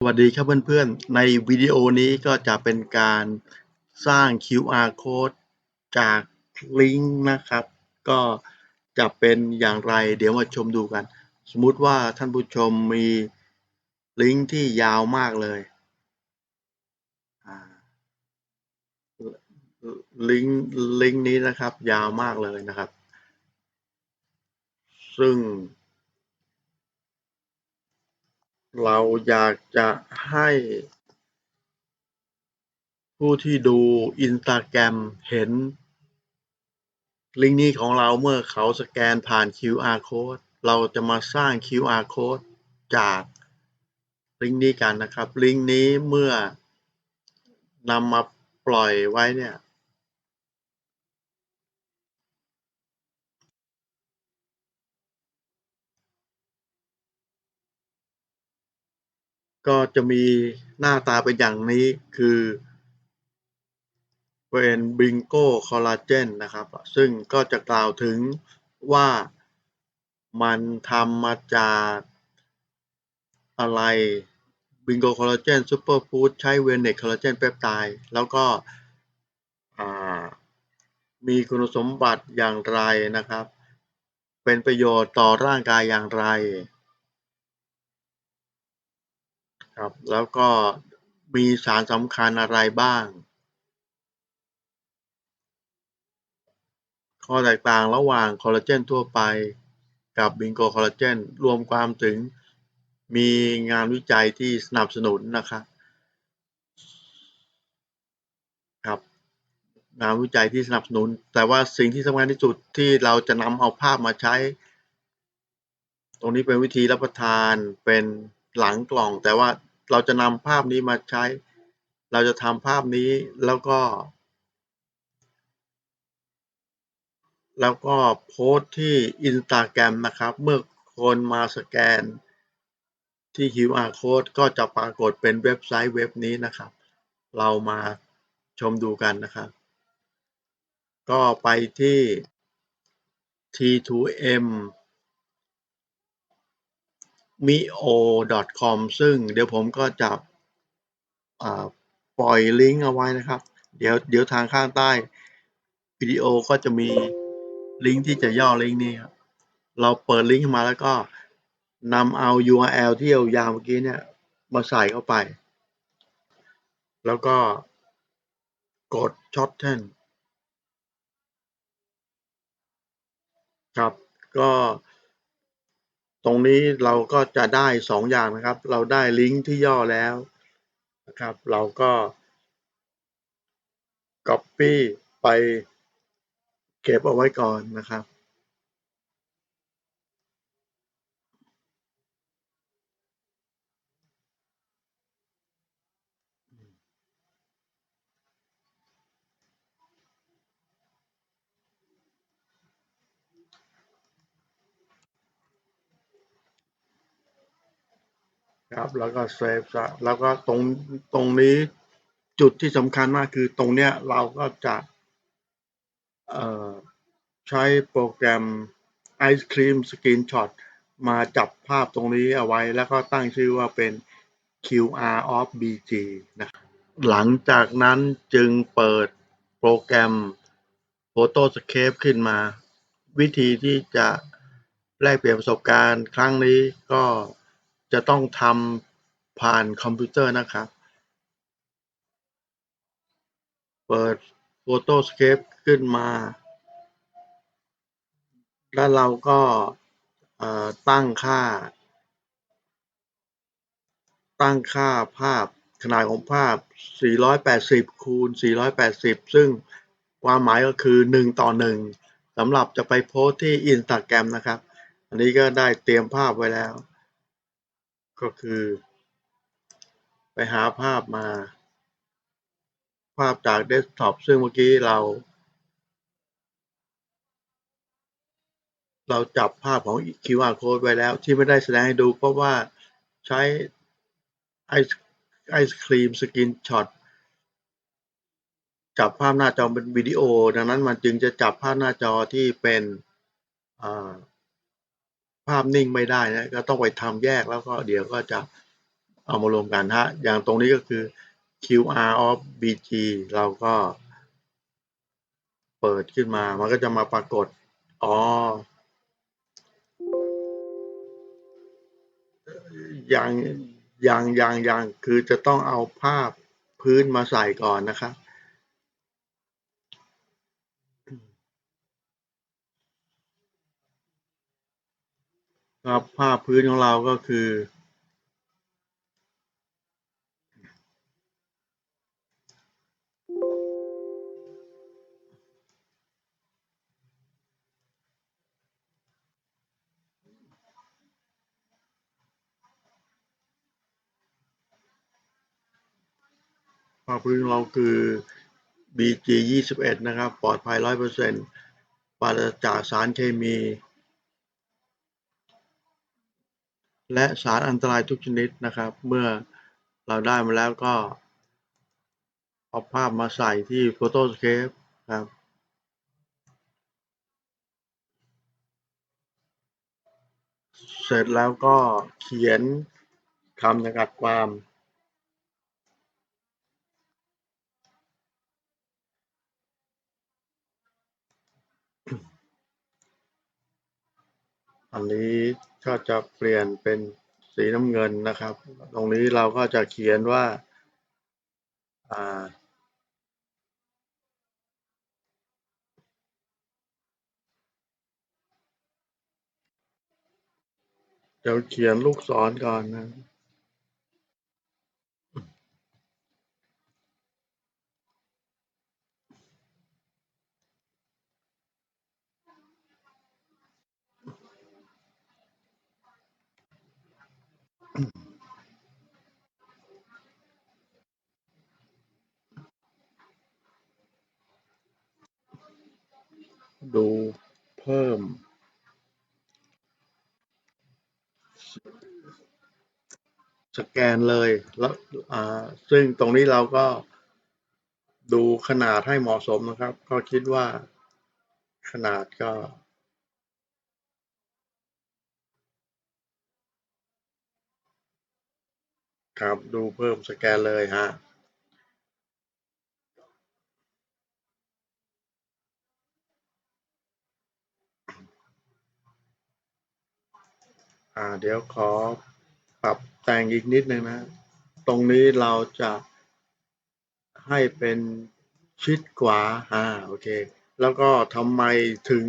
สวัสดีครับเพื่อนๆ ในวิดีโอนี้ก็จะเป็นการสร้าง QR code จากลิงก์นะครับ ก็จะเป็นอย่างไรเดี๋ยวมาชมดูกัน สมมุติว่าท่านผู้ชมมีลิงก์ที่ยาวมากเลย ลิงก์ลิงก์นี้นะครับยาวมากเลยนะครับ ซึ่ง เราอยากจะให้ผู้ที่ดู Instagram เห็น ลิงก์นี้ของเราเมื่อเขาสแกนผ่าน QR code เราจะมาสร้าง QR code จากลิงก์นี้กันนะครับ ลิงก์นี้เมื่อนำมาปล่อยไว้เนี่ย ก็จะมีหน้าตาเป็นอย่างนี้คือเป็นบิงโก้คอลลาเจนนะครับ ซึ่งก็จะกล่าวถึงว่ามันทำมาจากอะไรบิงโกคอลลาเจนซูเปอร์ฟู้ดใช้เวเนกคอลลาเจนเปปไทด์แล้วก็มีคุณสมบัติอย่างไรนะครับ เป็นประโยชน์ต่อร่างกายอย่างไร ครับ แล้วก็มีสารสำคัญอะไรบ้าง ข้อแตกต่างระหว่างคอลลาเจนทั่วไปกับบิงโกคอลลาเจนรวมความถึงมีงานวิจัยที่สนับสนุนนะครับครับงานวิจัยที่สนับสนุน แต่ว่าสิ่งที่สำคัญที่สุดที่เราจะนำเอาภาพมาใช้ ตรงนี้เป็นวิธีรับประทานเป็นหลังกล่อง แต่ว่า เราจะนำภาพนี้มาใช้ เราจะทำภาพนี้แล้วก็ แล้วก็โพสที่ Instagram นะครับ เมื่อคนมาสแกนที่ QR code ก็จะปรากฏเป็นเว็บไซต์เว็บนี้นะครับ เรามาชมดูกันนะครับ ก็ไปที่ T2M mio.com ซึ่งเดี๋ยวผมก็จะปล่อยลิงก์เอาไว้นะครับ เดี๋ยวเดี๋ยวทางข้างใต้วิดีโอก็จะมีลิงก์ที่จะย่อลิงก์นี้ครับเราเปิดลิงก์มาแล้วก็นำเอา URL ที่ยาวเมื่อกี้เนี่ยมาใส่เข้าไป แล้วก็กดช็อตเทนครับ ก็ ตรงนี้เราก็จะได้สองอย่างนะครับ เราได้ลิงก์ที่ย่อแล้วนะครับ เราก็ Copy ไปเก็บเอาไว้ก่อนนะครับ ครับแล้วก็เซฟแล้วก็ตรงตรงนี้จุดที่สำคัญมากคือตรงเนี้ยเราก็จะใช้โปรแกรม Ice Cream Screenshot มาจับภาพตรงนี้เอาไว้แล้วก็ตั้งชื่อว่าเป็น QR of BG นะหลังจากนั้นจึงเปิดโปรแกรม Photoscape ขึ้นมา วิธีที่จะแลกเปลี่ยนประสบการณ์ครั้งนี้ก็ จะต้องทำผ่านคอมพิวเตอร์นะครับ เปิด Photoscape ขึ้นมา แล้วเราก็ตั้งค่า ตั้งค่าภาพขนาดของภาพ 480 คูณ 480 ซึ่งความหมายก็คือ 1 ต่อ 1สำหรับจะไปโพสที่ Instagram นะครับ อันนี้ก็ได้เตรียมภาพไว้แล้ว ก็คือ ไปหาภาพมา ภาพจากเดสก์ท็อปซึ่งเมื่อกี้เรา เราจับภาพของ QR code ไว้แล้ว ที่ไม่ได้แสดงให้ดูเพราะว่าใช้ไอไอศครีมสกินช็อตจับภาพหน้าจอเป็นวิดีโอ ดังนั้นมันจึงจะจับภาพหน้าจอที่เป็น ภาพนิ่งไม่ได้นะก็ต้องไปทำแยกแล้วก็เดี๋ยวก็จะเอามารวมกันฮะอย่างตรงนี้ก็คือ QR of BG เราก็ เปิดขึ้นมา มันก็จะมาปรากฏ อ๋อ อย่างอย่างอย่างอย่างคือจะต้องเอาภาพพื้นมาใส่ก่อนนะครับ ครับภาพพื้นของเราก็คือ ภาพพื้นของเราคือ BG 21นะครับ ปลอดภัย 100%ปราศจากสารเคมี และสารอันตรายทุกชนิดนะครับ เมื่อเราได้มาแล้วก็เอาภาพมาใส่ที่ Photoscape ครับเสร็จแล้วก็เขียนคำจำกัดความ อันนี้ก็จะเปลี่ยนเป็นสีน้ำเงินนะครับ ตรงนี้เราก็จะเขียนว่าอ่าเดี๋ยวเขียนลูกศรก่อนนะ ดูเพิ่มสแกนเลยแล้วซึ่งตรงนี้เราก็ดูขนาดให้เหมาะสมนะครับ ก็คิดว่าขนาดก็ ครับ ดูเพิ่มสแกนเลยฮะอ่าเดี๋ยวขอปรับแต่งอีกนิดนึงนะ ตรงนี้เราจะให้เป็นชิดขวาอ่าโอเค แล้วก็ทำไมถึง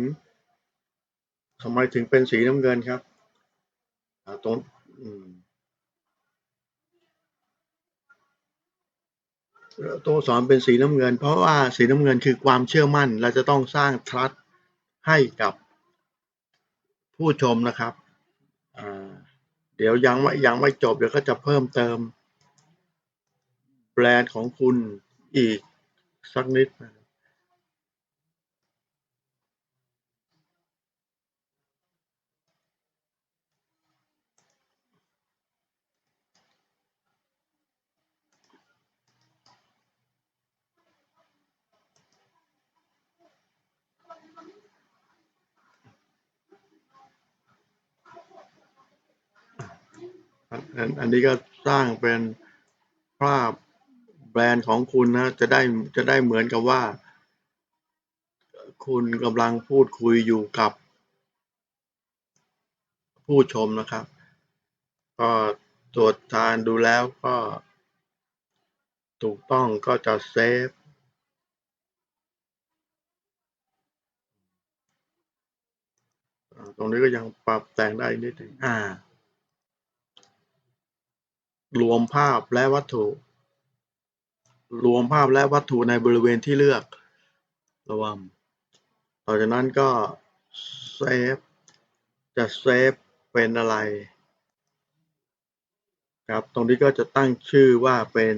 ทำไมถึงเป็นสีน้ำเงินครับอ่าตรงอืม ตัวสอนเป็นสีน้ำเงิน เพราะว่าสีน้ำเงินคือความเชื่อมั่น เราจะต้องสร้าง trust ให้กับผู้ชมนะครับ เดี๋ยวยังไม่ยังไม่จบ เดี๋ยวก็จะเพิ่มเติม แบรนด์ของคุณอีกสักนิดนะ อันนี้ก็สร้างเป็นภาพแบรนด์ของคุณนะจะได้จะได้เหมือนกับว่า คุณกำลังพูดคุยอยู่กับ ผู้ชมนะครับ ก็ตรวจทานดูแล้วก็ ถูกต้องก็จะเซฟตรงนี้ก็ยังปรับแต่งได้นิดหนึ่งอ่า รวมภาพและวัตถุ รวมภาพและวัตถุในบริเวณที่เลือก รวม ต่อจากนั้นก็เซฟ จะเซฟเป็นอะไร ครับ ตรงนี้ก็จะตั้งชื่อว่าเป็น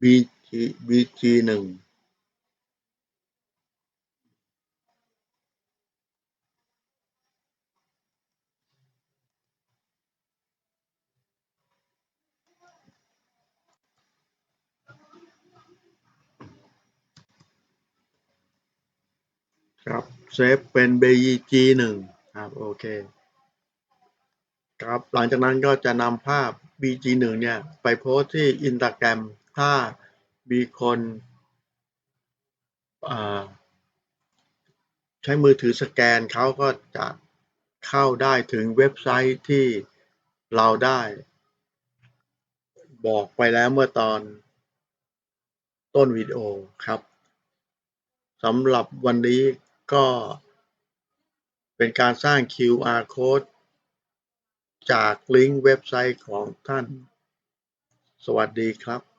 bg bg ง ครับเซฟเป็น bg หนึ่งครับโอเคครับหลังจากนั้นก็จะนำภาพ BG1 เนี่ย ไปโพสที่ Instagram ถ้ามีคนใช้มือถือสแกนเขาก็จะเข้าได้ถึงเว็บไซต์ที่เราได้ บอกไปแล้วเมื่อตอนต้นวิดีโอครับสำหรับวันนี้ ก็เป็นการสร้าง QR Code จากลิงก์เว็บไซต์ของท่าน สวัสดีครับ